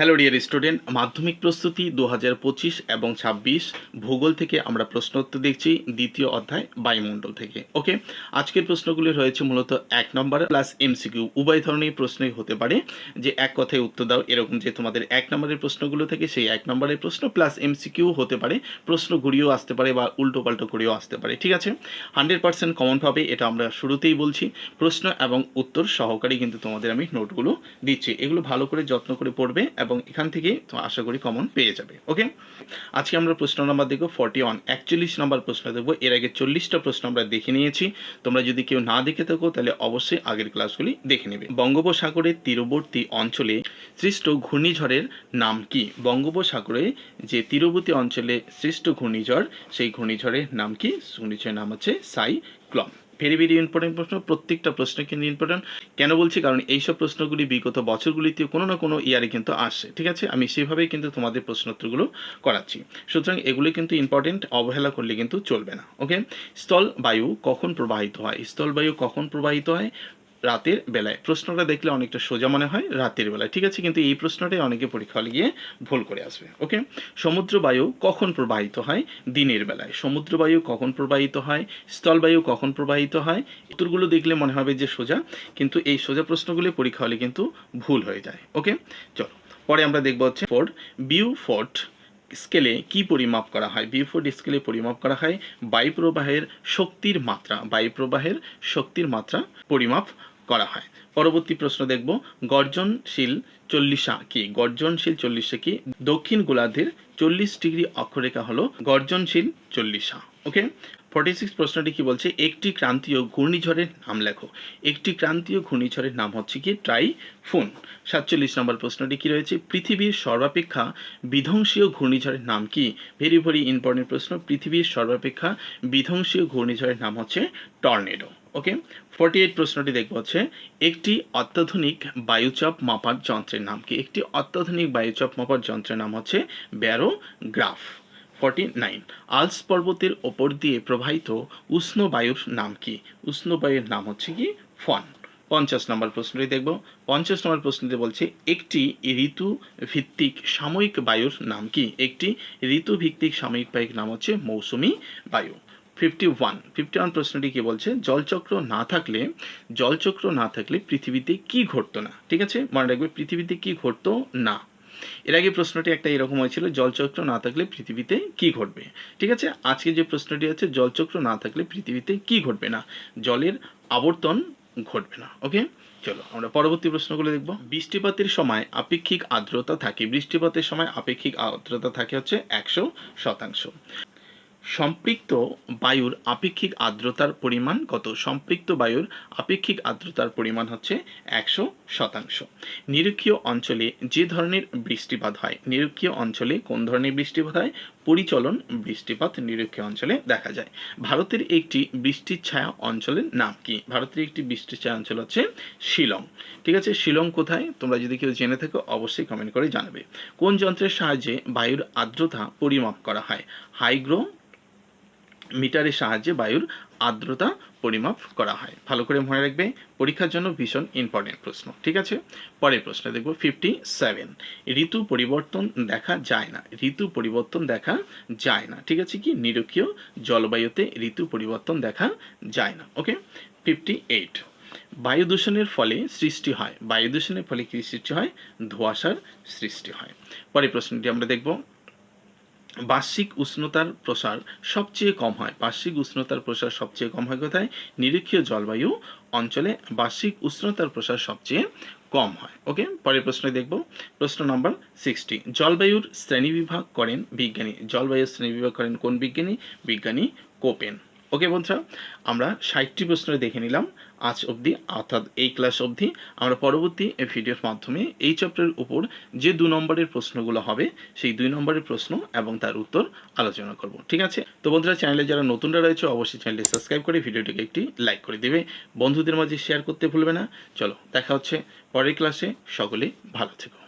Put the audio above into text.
Hello dear student মাধ্যমিক প্রস্তুতি দু পঁচিশ এবং ছাব্বিশ ভূগোল থেকে আমরা প্রশ্ন উত্তর দেখছি দ্বিতীয় অধ্যায় বায়ুমণ্ডল থেকে। ওকে আজকের প্রশ্নগুলি রয়েছে মূলত এক নম্বর প্লাস এমসিকিউ উভয় ধরনের প্রশ্নই হতে পারে যে এক কথায় উত্তর দাও এরকম যে তোমাদের এক নম্বরের প্রশ্নগুলো থেকে সেই এক নম্বরের প্রশ্ন প্লাস এমসিকিউ হতে পারে। প্রশ্ন ঘুরিয়েও আসতে পারে বা উল্টো পাল্টো করেও আসতে পারে। ঠিক আছে? হান্ড্রেড পার্সেন্ট কমন পাবে এটা আমরা শুরুতেই বলছি। প্রশ্ন এবং উত্তর সহকারে কিন্তু তোমাদের আমি নোটগুলো দিচ্ছি। এগুলো ভালো করে যত্ন করে পড়বে এবং এখান থেকে তো আশা করি কমন পেয়ে যাবে ওকে আজকে আমরা প্রশ্ন নাম্বার দেখব ফর্টি ওয়ান একচল্লিশ নম্বর প্রশ্ন দেখব। এর আগে চল্লিশটা প্রশ্ন আমরা দেখে নিয়েছি। তোমরা যদি কেউ না দেখে থাকো, তাহলে অবশ্যই আগের ক্লাসগুলি দেখে নেবে। বঙ্গোপসাগরের তীরবর্তী অঞ্চলে সৃষ্ট ঘূর্ণিঝড়ের নাম কি? বঙ্গোপসাগরে যে তীরবর্তী অঞ্চলে সৃষ্ট ঘূর্ণিঝড়, সেই ঘূর্ণিঝড়ের নাম কি? ঘূর্ণিঝড়ের নাম হচ্ছে সাইক্লন। ভেরি ভেরি ইম্পর্টেন্ট প্রশ্ন, প্রত্যেকটা প্রশ্ন কিন্তু ইম্পর্টেন্ট কেন বলছি? কারণ এইসব প্রশ্নগুলি বিগত বছরগুলিতে কোনো না কোনো ইয়ারে কিন্তু আসে, ঠিক আছে? আমি সেভাবেই কিন্তু তোমাদের প্রশ্নোত্তরগুলো করাচ্ছি। সুতরাং এগুলি কিন্তু ইম্পর্টেন্ট অবহেলা করলে কিন্তু চলবে না ওকে স্থল বায়ু কখন প্রবাহিত হয়? স্থল বায়ু কখন প্রবাহিত হয়? রাতের বেলায়। প্রশ্নটা দেখলে অনেকটা সোজা মনে হয়, রাতের বেলায়। ঠিক আছে, কিন্তু এই প্রশ্নটাই অনেকে পরীক্ষা হলে গিয়ে ভুল করে আসবে। ওকে? সমুদ্র বায়ু কখন প্রবাহিত হয়? দিনের বেলায়। সমুদ্র বায়ু কখন প্রবাহিত হয়? স্থলবায়ু কখন প্রবাহিত হয়? উত্তরগুলো দেখলে মনে হবে যে সোজা, কিন্তু এই সোজা প্রশ্নগুলি পরীক্ষা হলে কিন্তু ভুল হয়ে যায়। ওকে? চলো, পরে আমরা দেখব হচ্ছে ফোর্ড। বিউ ফোর্ট স্কেলে কি পরিমাপ করা হয়? বিউফোর্ড স্কেলে পরিমাপ করা হয় বায়ু প্রবাহের শক্তির মাত্রা। বায়ু প্রবাহের শক্তির মাত্রা পরিমাপ করা হয়। পরবর্তী প্রশ্ন দেখব, গর্জনশীল চল্লিশা কি? গর্জনশীল চল্লিশা কি? দক্ষিণ গোলার্ধের চল্লিশ ডিগ্রি অক্ষরেখা হলো গর্জনশীল চল্লিশা। ওকে ফর্টি সিক্স প্রশ্নটি কি বলছে? একটি ক্রান্তীয় ঘূর্ণিঝড়ের নাম লেখো। একটি ক্রান্তীয় ঘূর্ণিঝড়ের নাম হচ্ছে কি? ট্রাইফুন। সাতচল্লিশ নম্বর প্রশ্নটি কি রয়েছে? পৃথিবীর সর্বাপেক্ষা বিধ্বংসীয় ঘূর্ণিঝড়ের নাম কি? ভেরি ভেরি ইম্পর্টেন্ট প্রশ্ন। পৃথিবীর সর্বাপেক্ষা বিধ্বংসীয় ঘূর্ণিঝড়ের নাম হচ্ছে টর্নেডো। ওকে ফর্টি এইট প্রশ্নটি দেখব হচ্ছে, একটি অত্যাধুনিক বায়ুচাপ মাপার যন্ত্রের নাম কি? একটি অত্যাধুনিক বায়ুচাপ মাপার যন্ত্রের নাম হচ্ছে ব্যারোগ্রাফ ফর্টি নাইন আলস পর্বতের ওপর দিয়ে প্রবাহিত উষ্ণ বায়ুর নাম কি? উষ্ণ বায়ুর নাম হচ্ছে কি? ফন। পঞ্চাশ নম্বর প্রশ্নটি দেখব। পঞ্চাশ নম্বর প্রশ্নটি বলছে, একটি ঋতু ভিত্তিক সাময়িক বায়ুর নাম কি? একটি ঋতু ভিত্তিক সাময়িক বায়ুর নাম হচ্ছে মৌসুমি বায়ু। ফিফটি ওয়ান ফিফটি ওয়ান প্রশ্নটি কি বলছে? জলচক্র না থাকলে, জলচক্র না থাকলে পৃথিবীতে কি ঘটতো না? ঠিক আছে? মনে রাখবে, পৃথিবীতে কি ঘটতো না। এর আগে প্রশ্নটি একটা এরকম হয়েছিল, জলচক্র না থাকলে পৃথিবীতে কি ঘটবে? ঠিক আছে? আজকে যে প্রশ্নটি আছে, জলচক্র না থাকলে পৃথিবীতে কি ঘটবে না? জলের আবর্তন ঘটবে না। ওকে? চলো, আমরা পরবর্তী প্রশ্নগুলো দেখব। বৃষ্টিপাতের সময় আপেক্ষিক আর্দ্রতা থাকে। বৃষ্টিপাতের সময় আপেক্ষিক আর্দ্রতা থাকে হচ্ছে একশো শতাংশ। সম্পৃক্ত বায়ুর আপেক্ষিক আর্দ্রতার পরিমাণ কত? সম্পৃক্ত বায়ুর আপেক্ষিক আর্দ্রতার পরিমাণ হচ্ছে একশো শতাংশ। নিরক্ষীয় অঞ্চলে যে ধরনের বৃষ্টিপাত হয়, নিরক্ষীয় অঞ্চলে কোন ধরনের বৃষ্টিপাত হয়? পরিচলন বৃষ্টিপাত নিরক্ষীয় অঞ্চলে দেখা যায়। ভারতের একটি বৃষ্টির ছায়া অঞ্চলের নাম কি? ভারতের একটি বৃষ্টির ছায়া অঞ্চল হচ্ছে শিলং। ঠিক আছে, শিলং কোথায়? তোমরা যদি কেউ জেনে থাকো, অবশ্যই কমেন্ট করে জানাবে। কোন যন্ত্রের সাহায্যে বায়ুর আর্দ্রতা পরিমাপ করা হয়? হাইগ্রো মিটারের সাহায্যে বায়ুর আর্দ্রতা পরিমাপ করা হয়। ভালো করে মনে রাখবে, পরীক্ষার জন্য ভীষণ ইম্পর্টেন্ট প্রশ্ন, ঠিক আছে? পরের প্রশ্ন দেখব ফিফটি সেভেন ঋতু পরিবর্তন দেখা যায় না, ঋতু পরিবর্তন দেখা যায় না, ঠিক আছে কি? নিরক্ষীয় জলবায়ুতে ঋতু পরিবর্তন দেখা যায় না ওকে ফিফটি এইট বায়ু দূষণের ফলে সৃষ্টি হয়, বায়ু দূষণের ফলে কী সৃষ্টি হয়? ধোঁয়াশার সৃষ্টি হয়। পরের প্রশ্নটি আমরা দেখব বার্ষিক উষ্ণতার প্রসার সবচেয়ে কম হয়। বার্ষিক উষ্ণতার প্রসার সবচেয়ে কম হয় কোথায়? নিরক্ষীয় জলবায়ু অঞ্চলে বার্ষিক উষ্ণতার প্রসার সবচেয়ে কম হয়। ওকে, পরের প্রশ্ন দেখব। প্রশ্ন নম্বর সিক্সটি জলবায়ুর শ্রেণীবিভাগ করেন বিজ্ঞানী। জলবায়ুর শ্রেণীবিভাগ করেন কোন বিজ্ঞানী? বিজ্ঞানী কোপেন। ওকে বন্ধুরা, আমরা ষাটটি প্রশ্ন দেখে নিলাম আজ অবধি, অর্থাৎ এই ক্লাস অবধি। আমরা পরবর্তী এই ভিডিওর মাধ্যমে এই চ্যাপ্টারের উপর যে দু নম্বরের প্রশ্নগুলো হবে, সেই দুই নম্বরের প্রশ্ন এবং তার উত্তর আলোচনা করব, ঠিক আছে? তো বন্ধুরা চ্যানেলে যারা নতুনরা রয়েছে, অবশ্যই চ্যানেলটি সাবস্ক্রাইব করে ভিডিওটিকে একটি লাইক করে দেবে। বন্ধুদের মাঝে শেয়ার করতে ভুলবে না। চলো, দেখা হচ্ছে পরের ক্লাসে সকলে ভালো থেকো।